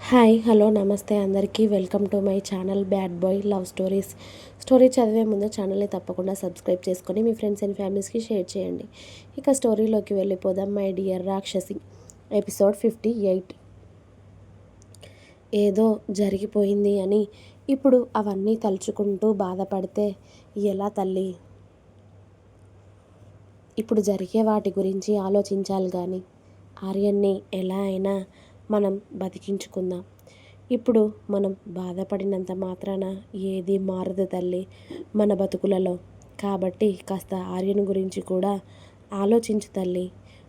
Hi hello నమస్తే అందరికీ. Welcome to my channel bad boy love stories. Story చదివే ముందు ఛానల్ని తప్పకుండా సబ్స్క్రైబ్ చేసుకొని మీ ఫ్రెండ్స్ అండ్ ఫ్యామిలీస్కి షేర్ చేయండి. ఇక స్టోరీలోకి వెళ్ళిపోదాం my dear Rakshasi. Episode fifty eight. ఏదో జరిగిపోయింది అని ఇప్పుడు అవన్నీ తలుచుకుంటూ బాధపడితే ఎలా తల్లి? ఇప్పుడు జరిగే వాటి గురించి ఆలోచించాలి కానీ ఆర్యన్ని ఎలా అయినా మనం బతికించుకుందాం. ఇప్పుడు మనం బాధపడినంత మాత్రాన ఏది మారదు తల్లి మన బతుకులలో. కాబట్టి కాస్త ఆర్యను గురించి కూడా ఆలోచించు తల్లి.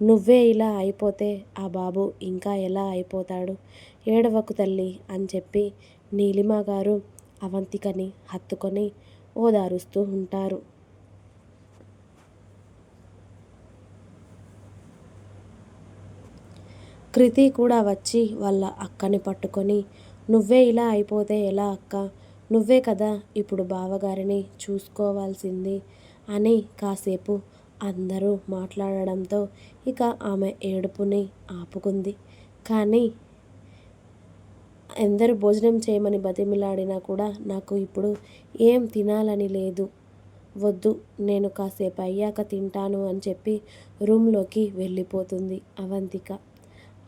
నువ్వే ఇలా అయిపోతే ఆ బాబు ఇంకా ఎలా అయిపోతాడు? ఏడవకు తల్లి అని చెప్పి నీలిమ గారు అవంతికని హత్తుకొని ఓదారుస్తూ ఉంటారు. కృతి కూడా వచ్చి వాళ్ళ అక్కని పట్టుకొని నువ్వే ఇలా అయిపోతే ఎలా అక్క? నువ్వే కదా ఇప్పుడు బావగారిని చూసుకోవాల్సింది అని కాసేపు అందరూ మాట్లాడడంతో ఇక ఆమె ఏడుపుని ఆపుకుంది. కానీ ఎందరు భోజనం చేయమని బతిమిలాడినా కూడా నాకు ఇప్పుడు ఏం తినాలని లేదు. వద్దు నేను కాసేపు అయ్యాక తింటాను అని చెప్పి రూమ్లోకి వెళ్ళిపోతుంది అవంతిక.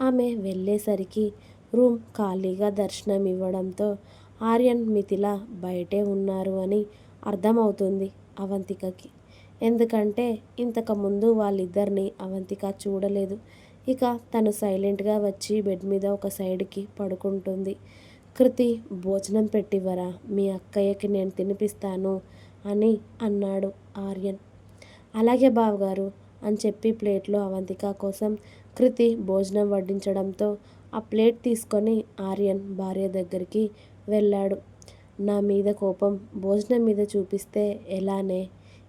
ఆమె వెళ్ళేసరికి రూమ్ ఖాళీగా దర్శనం ఇవ్వడంతో ఆర్యన్ మిథిల బయటే ఉన్నారు అని అర్థమవుతుంది అవంతికకి. ఎందుకంటే ఇంతకుముందు వాళ్ళిద్దరిని అవంతిక చూడలేదు. ఇక తను సైలెంట్గా వచ్చి బెడ్ మీద ఒక సైడ్కి పడుకుంటుంది. కృతి భోజనం పెట్టివ్వరా? మీ అక్కయ్యకి నేను తినిపిస్తాను అని అన్నాడు ఆర్యన్. అలాగే బావగారు అని చెప్పి ప్లేట్లో అవంతిక కోసం కృతి భోజనం వడ్డించడంతో ఆ ప్లేట్ తీసుకొని ఆర్యన్ భార్య దగ్గరికి వెళ్ళాడు. నా మీద కోపం భోజనం మీద చూపిస్తే ఎలానే?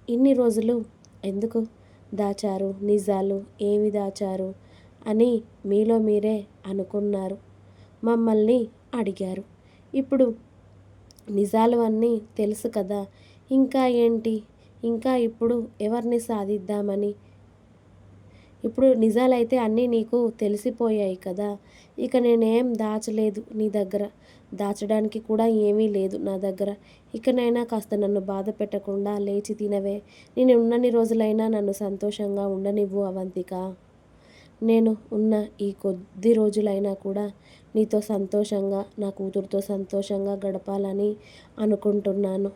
ఇన్ని రోజులు ఎందుకు దాచారు? నిజాలు ఏమి దాచారు? అని మీలో మీరే అనుకున్నారు. మమ్మల్ని అడిగారు. ఇప్పుడు నిజాలు అన్నీ తెలుసు కదా. ఇంకా ఏంటి? ఇంకా ఇప్పుడు ఎవరిని సాధిద్దామని ఇప్పుడు నిజాలైతే అన్నీ నీకు తెలిసిపోయాయి కదా. ఇక నేనేం దాచలేదు నీ దగ్గర. దాచడానికి కూడా ఏమీ లేదు నా దగ్గర. ఇకనైనా కాస్త నన్ను బాధ పెట్టకుండా లేచి తినవే. నేను ఉన్నన్ని రోజులైనా నన్ను సంతోషంగా ఉండనివ్వు అవంతిక. నేను ఉన్న ఈ కొద్ది రోజులైనా కూడా నీతో సంతోషంగా నా కూతురుతో సంతోషంగా గడపాలని అనుకుంటున్నాను.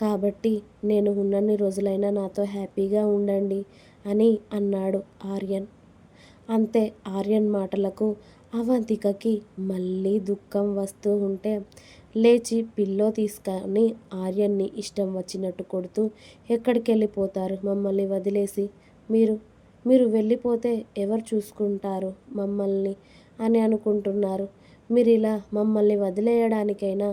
కాబట్టి నేను ఉన్నన్ని రోజులైనా నాతో హ్యాపీగా ఉండండి. అని అన్నాడు ఆర్యన్. అంతే ఆర్యన్ మాటలకు అవంతికకి మళ్ళీ దుఃఖం వస్తూ ఉంటే లేచి పిల్లో తీసుకొని ఆర్యన్ని ఇష్టం వచ్చినట్టు కొడుతూ ఎక్కడికి వెళ్ళిపోతారు మమ్మల్ని వదిలేసి? మీరు మీరు వెళ్ళిపోతే ఎవరు చూసుకుంటారు మమ్మల్ని అని అనుకుంటున్నారు. మీరు ఇలా మమ్మల్ని వదిలేయడానికైనా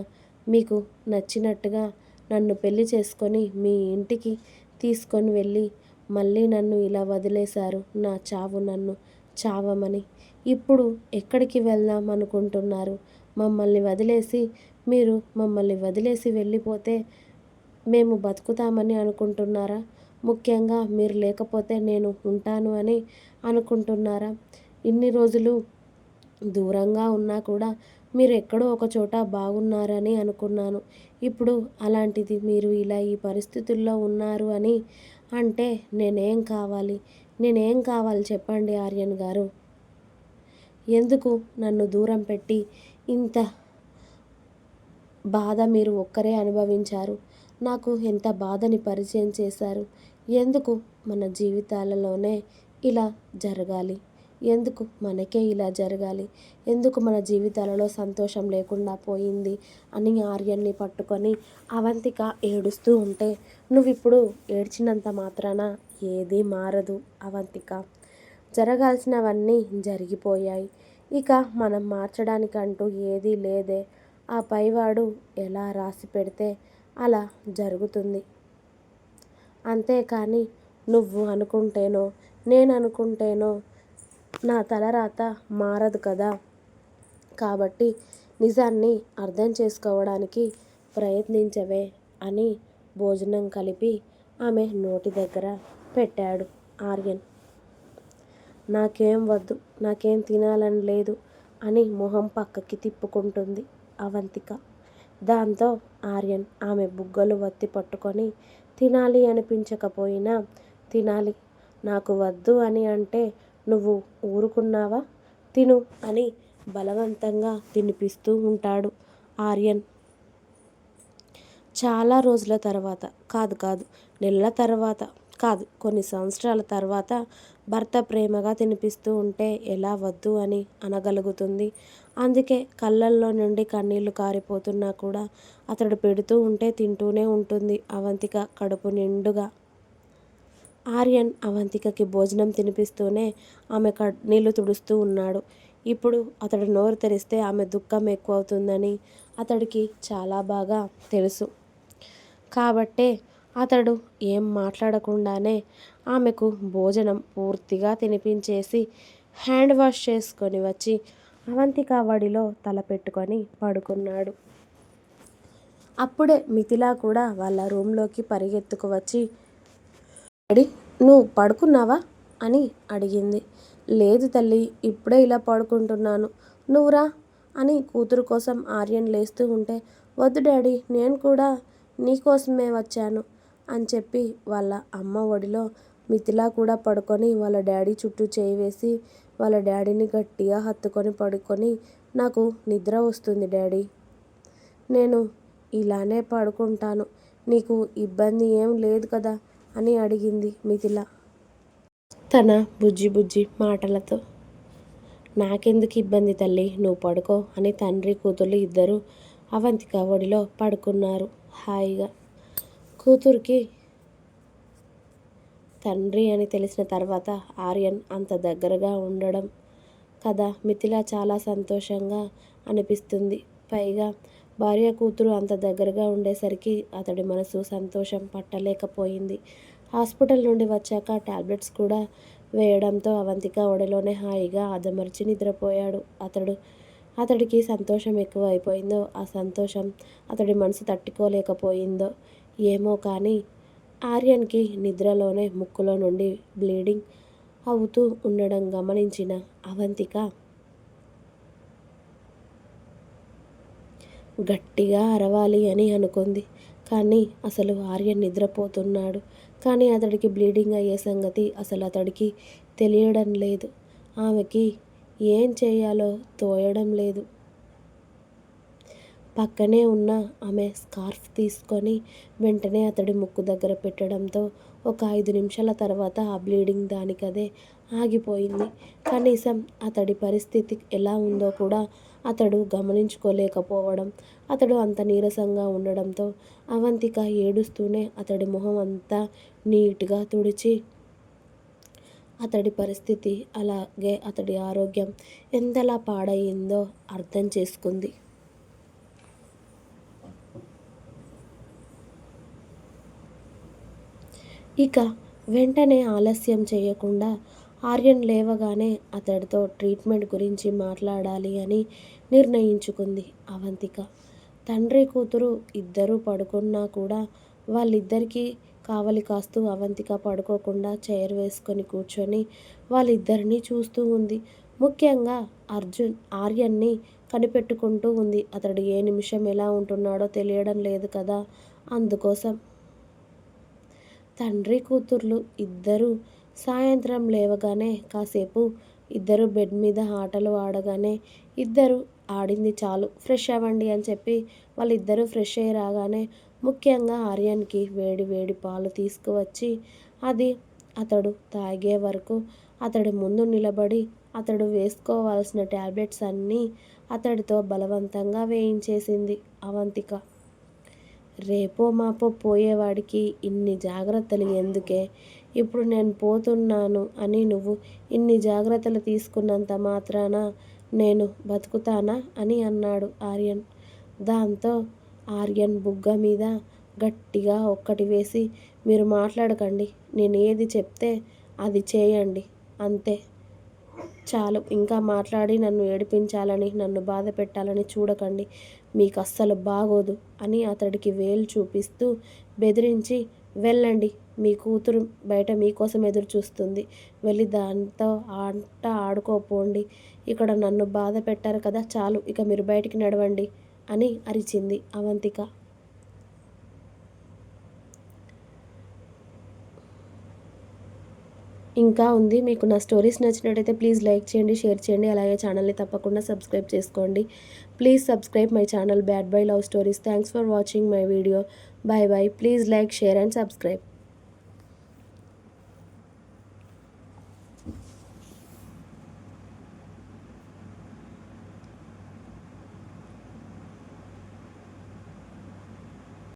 మీకు నచ్చినట్టుగా నన్ను పెళ్ళి చేసుకొని మీ ఇంటికి తీసుకొని వెళ్ళి మళ్ళీ నన్ను ఇలా వదిలేశారు. నా చావు నన్ను చావమని. ఇప్పుడు ఎక్కడికి వెళ్దాం అనుకుంటున్నారు? మమ్మల్ని వదిలేసి మీరు మమ్మల్ని వదిలేసి వెళ్ళిపోతే మేము బతుకుతామని అనుకుంటున్నారా? ముఖ్యంగా మీరు లేకపోతే నేను ఉంటాను అని అనుకుంటున్నారా? ఇన్ని రోజులు దూరంగా ఉన్నా కూడా మీరు ఎక్కడో ఒక చోట బాగున్నారని అనుకున్నాను. ఇప్పుడు అలాంటిది మీరు ఇలా ఈ పరిస్థితుల్లో ఉన్నారు అని అంటే నేనేం కావాలి? నేనేం కావాలి చెప్పండి ఆర్యన్ గారు. ఎందుకు నన్ను దూరం పెట్టి ఇంత బాధ మీరు ఒక్కరే అనుభవించారు? నాకు ఎంత బాధని పరిచయం చేశారు? ఎందుకు మన జీవితాలలోనే ఇలా జరగాలి? ఎందుకు మనకే ఇలా జరగాలి? ఎందుకు మన జీవితాలలో సంతోషం లేకుండా పోయింది? అని ఆర్యన్ని పట్టుకొని అవంతిక ఏడుస్తూ ఉంటే నువ్వు ఇప్పుడు ఏడ్చినంత మాత్రాన ఏదీ మారదు అవంతిక. జరగాల్సినవన్నీ జరిగిపోయాయి. ఇక మనం మార్చడానికంటూ ఏదీ లేదే. ఆ పైవాడు ఎలా రాసి పెడితే అలా జరుగుతుంది. అంతేకాని నువ్వు అనుకుంటేనో నేను అనుకుంటేనో నా తలరాత మారదు కదా. కాబట్టి నిజాన్ని అర్థం చేసుకోవడానికి ప్రయత్నించవే అని భోజనం కలిపి ఆమె నోటి దగ్గర పెట్టాడు ఆర్యన్. నాకేం వద్దు నాకేం తినాలని లేదు అని మొహం పక్కకి తిప్పుకుంటుంది అవంతిక. దాంతో ఆర్యన్ ఆమె బుగ్గలు వత్తి పట్టుకొని తినాలి అనిపించకపోయినా తినాలి నాకు వద్దు అని అంటే నువ్వు ఊరుకున్నావా? తిను అని బలవంతంగా తినిపిస్తూ ఉంటాడు ఆర్యన్. చాలా రోజుల తర్వాత కాదు కాదు నెలల తర్వాత కాదు కొన్ని సంవత్సరాల తర్వాత భర్త ప్రేమగా తినిపిస్తూ ఉంటే ఎలా వద్దు అని అనగలుగుతుంది. అందుకే కళ్ళల్లో నుండి కన్నీళ్ళు కారిపోతున్నా కూడా అతడు పెడుతూ ఉంటే తింటూనే ఉంటుంది అవంతిక కడుపు నిండుగా. ఆర్యన్ అవంతికకి భోజనం తినిపిస్తూనే ఆమె నీళ్ళు తుడుస్తూ ఉన్నాడు. ఇప్పుడు అతడు నోరు తెరిస్తే ఆమె దుఃఖం ఎక్కువ అవుతుందని అతడికి చాలా బాగా తెలుసు. కాబట్టే అతడు ఏం మాట్లాడకుండానే ఆమెకు భోజనం పూర్తిగా తినిపించేసి హ్యాండ్ వాష్ చేసుకొని వచ్చి అవంతిక వడిలో తల పెట్టుకొని పడుకున్నాడు. అప్పుడే మిథిలా కూడా వాళ్ళ రూమ్లోకి పరిగెత్తుకు వచ్చి డాడీ నువ్వు పడుకున్నావా? అని అడిగింది. లేదు తల్లి ఇప్పుడే ఇలా పడుకుంటున్నాను. నువ్వురా? అని కూతురు కోసం ఆర్యన్ లేస్తూ ఉంటే వద్దు డాడీ నేను కూడా నీకోసమే వచ్చాను అని చెప్పి వాళ్ళ అమ్మ ఒడిలో మిథిలా కూడా పడుకొని వాళ్ళ డాడీ చుట్టూ చేయి వేసి వాళ్ళ డాడీని గట్టిగా హత్తుకొని పడుకొని నాకు నిద్ర వస్తుంది డాడీ. నేను ఇలానే పడుకుంటాను. నీకు ఇబ్బంది ఏం లేదు కదా? అని అడిగింది మిథిల. తన బుజ్జి బుజ్జి మాటలతో నాకెందుకు ఇబ్బంది తల్లి? నువ్వు పడుకో అని తండ్రి కూతుర్లు ఇద్దరు అవంతిక ఒడిలో పడుకున్నారు హాయిగా. కూతురికి తండ్రి అని తెలిసిన తర్వాత ఆర్యన్ అంత దగ్గరగా ఉండడం కదా మిథిల చాలా సంతోషంగా అనిపిస్తుంది. పైగా భార్య కూతురు అంత దగ్గరగా ఉండేసరికి అతడి మనసు సంతోషం పట్టలేకపోయింది. హాస్పిటల్ నుండి వచ్చాక టాబ్లెట్స్ కూడా వేయడంతో అవంతిక ఒడిలోనే హాయిగా ఆదమర్చి నిద్రపోయాడు. అతడు అతడికి సంతోషం ఎక్కువ అయిపోయిందో ఆ సంతోషం అతడి మనసు తట్టుకోలేకపోయిందో ఏమో కానీ ఆర్యన్కి నిద్రలోనే ముక్కులో నుండి బ్లీడింగ్ అవుతూ ఉండడం గమనించిన అవంతిక గట్టిగా అరవాలి అని అనుకుంది. కానీ అసలు ఆర్య నిద్రపోతున్నాడు. కానీ అతడికి బ్లీడింగ్ అయ్యే సంగతి అసలు అతడికి తెలియడం లేదు. ఆమెకి ఏం చేయాలో తోయడం లేదు. పక్కనే ఉన్న ఆమె స్కార్ఫ్ తీసుకొని వెంటనే అతడి ముక్కు దగ్గర పెట్టడంతో ఒక ఐదు నిమిషాల తర్వాత ఆ బ్లీడింగ్ దానికదే ఆగిపోయింది. కనీసం అతడి పరిస్థితి ఎలా ఉందో కూడా అతడు గమనించుకోలేకపోవడం అతడు అంత నీరసంగా ఉండడంతో అవంతిక ఏడుస్తూనే అతడి మొహం అంతా నీట్గా తుడిచి అతడి పరిస్థితి అలాగే అతడి ఆరోగ్యం ఎంతలా పాడయిందో అర్థం చేసుకుంది. ఇక వెంటనే ఆలస్యం చేయకుండా ఆర్యన్ లేవగానే అతడితో ట్రీట్మెంట్ గురించి మాట్లాడాలి అని నిర్ణయించుకుంది అవంతిక. తండ్రి కూతురు ఇద్దరూ పడుకున్నా కూడా వాళ్ళిద్దరికీ కావలి కాస్తూ అవంతిక పడుకోకుండా చైర్ వేసుకొని కూర్చొని వాళ్ళిద్దరినీ చూస్తూ ఉంది. ముఖ్యంగా అర్జున్ ఆర్యన్ని కనిపెట్టుకుంటూ ఉంది. అతడు ఏ నిమిషం ఎలా ఉంటున్నాడో తెలియడం లేదు కదా అందుకోసం. తండ్రి కూతుర్లు ఇద్దరూ సాయంత్రం లేవగానే కాసేపు ఇద్దరు బెడ్ మీద ఆటలు ఆడగానే ఇద్దరు ఆడింది చాలు ఫ్రెష్ అవ్వండి అని చెప్పి వాళ్ళిద్దరూ ఫ్రెష్ అయ్యి రాగానే ముఖ్యంగా ఆర్యన్కి వేడి వేడి పాలు తీసుకువచ్చి అది అతడు తాగే వరకు అతడు ముందు నిలబడి అతడు వేసుకోవాల్సిన ట్యాబ్లెట్స్ అన్నీ అతడితో బలవంతంగా వేయించేసింది అవంతిక. రేపో మాపో పోయేవాడికి ఇన్ని జాగ్రత్తలు ఎందుకే? ఇప్పుడు నేను పోతున్నాను అని నువ్వు ఇన్ని జాగ్రత్తలు తీసుకున్నంత మాత్రాన నేను బతుకుతానా అని అన్నాడు ఆర్యన్. దాంతో ఆర్యన్ బుగ్గ మీద గట్టిగా ఒక్కటి వేసి మీరు మాట్లాడకండి నేను ఏది చెప్తే అది చేయండి అంతే. చాలు ఇంకా మాట్లాడి నన్ను ఏడిపించాలని నన్ను బాధ పెట్టాలని చూడకండి మీకు అస్సలు బాగోదు అని అతడికి వేలు చూపిస్తూ బెదిరించి వెళ్ళండి మీ కూతురు బయట మీకోసం ఎదురు చూస్తుంది. వెళ్ళి దాంతో ఆట ఆడుకోపోండి. ఇక్కడ నన్ను బాధ పెట్టారు కదా చాలు ఇక మీరు బయటికి నడవండి అని అరిచింది అవంతిక. ఇంకా ఉంది మీకు నా స్టోరీస్ నచ్చినట్టయితే ప్లీజ్ లైక్ చేయండి షేర్ చేయండి. అలాగే ఛానల్ని తప్పకుండా సబ్స్క్రైబ్ చేసుకోండి. Please subscribe my channel bad boy love stories. Thanks for watching my video. Bye bye please like share and subscribe.